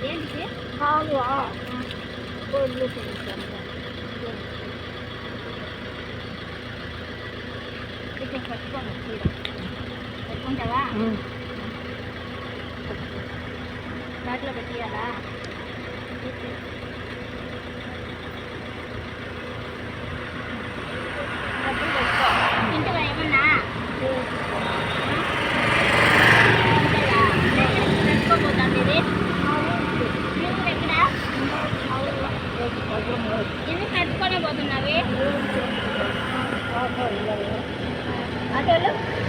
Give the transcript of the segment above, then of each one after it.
ఏంటిది కాలు కోళ్ళు కొంచెం పట్టుకోను చీర. పెట్టుకుంటావా? దాంట్లో పెట్టియాలా? बढ़िया रही हूँ लोग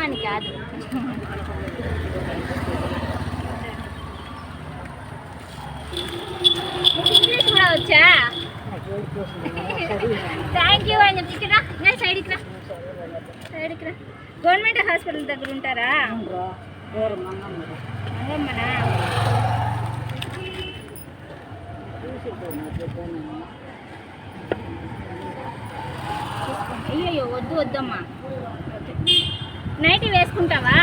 అని కాదు నీకు ఇంగ్లీష్ కూడా వచ్చా థ్యాంక్ యూ అని చెప్పి ఇక్కడ నా సైడ్కి రా సైడ్కి రా గవర్నమెంట్ హాస్పిటల్ దగ్గర ఉంటారా మంగమ్మనా అయ్యో వద్దు వద్దమ్మా. నైట్ వేసుకుంటావా?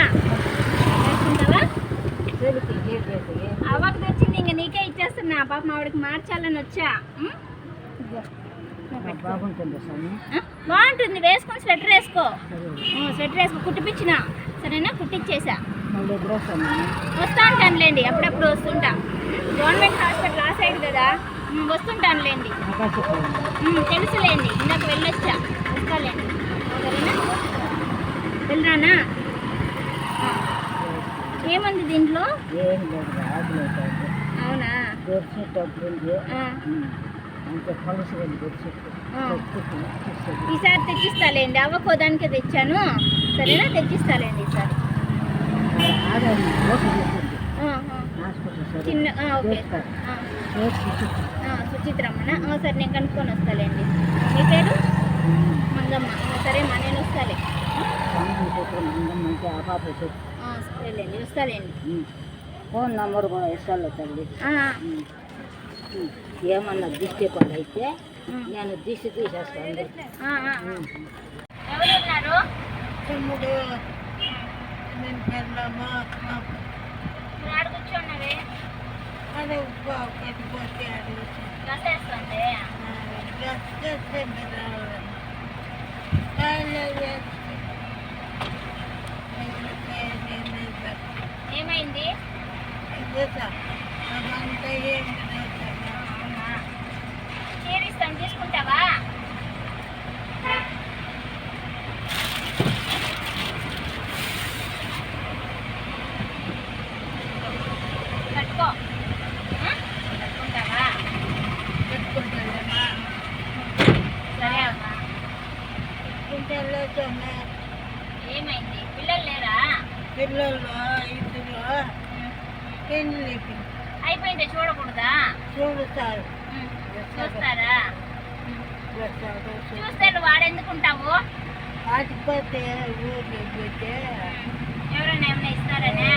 వేసుకుంటావా? అవ్వకు తెచ్చింది ఇంక నీకే ఇచ్చేస్తున్నా. పాప ఆవిడకి మార్చాలని వచ్చా? బాగుంటుంది. వేసుకొని స్వెటర్ వేసుకో. స్వెటర్ వేసుకో. కుట్టిపించిన సరేనా? వస్తాను వస్తా ఉంటానులేండి అప్పుడప్పుడు వస్తుంటా. గవర్నమెంట్ హాస్పిటల్ ఆ సైడ్ వస్తుంటానులేండి. ఉం, తెలుసులేండి. ఇందాక వెళ్ళొచ్చా? వస్తాలేండి వెళ్ళరానా. ఏముంది దీంట్లో? అవునా. ఈసారి తెచ్చిస్తాలేండి. అవ్వకో దానికే తెచ్చాను. సరేనా? తెచ్చిస్తాలేండి ఈసారి. చిన్న ఓకే. సుచిత్రమ్మనా? ఆ, సరే నేను కనుక్కొని వస్తాలేండి. మీ పేరు. మంగమ్మ. ఆ, సరేమ్మా నేను వస్తాలే. సరేలేండి వస్తాలేండి. ఫోన్ నంబర్ కూడా ఇస్తాను తల్లి. ఏమన్నా దిష్టి పని అయితే. నేను దిష్టి తీసేస్తాను. ఆ, ఆ, ఆ. ఎవరు ఉన్నారు? తమ్ముడు. నేను పెళ్ళమ్మా నువ్వు ఆడ కూర్చోన్నావే అదే కట్టిపోతే బస్ వేస్తుంది? ఏమైంది? అవునా? చేరిస్తాను తీసుకుంటావా కట్టుకో ఆ? కట్టుకుంటావా సరే అమ్మా ఏమైంది? పిల్లలు లేరా? పిల్లలు? ఇద్దరు పెళ్ళి అయిపోయింది. చూడకూడదా? చూడుతారు. చూస్తారా. చూస్తే వాడెందుకుంటావు వాటిపోతే ఊరికి పోతే ఎవరైనా ఏమైనా ఇస్తారనే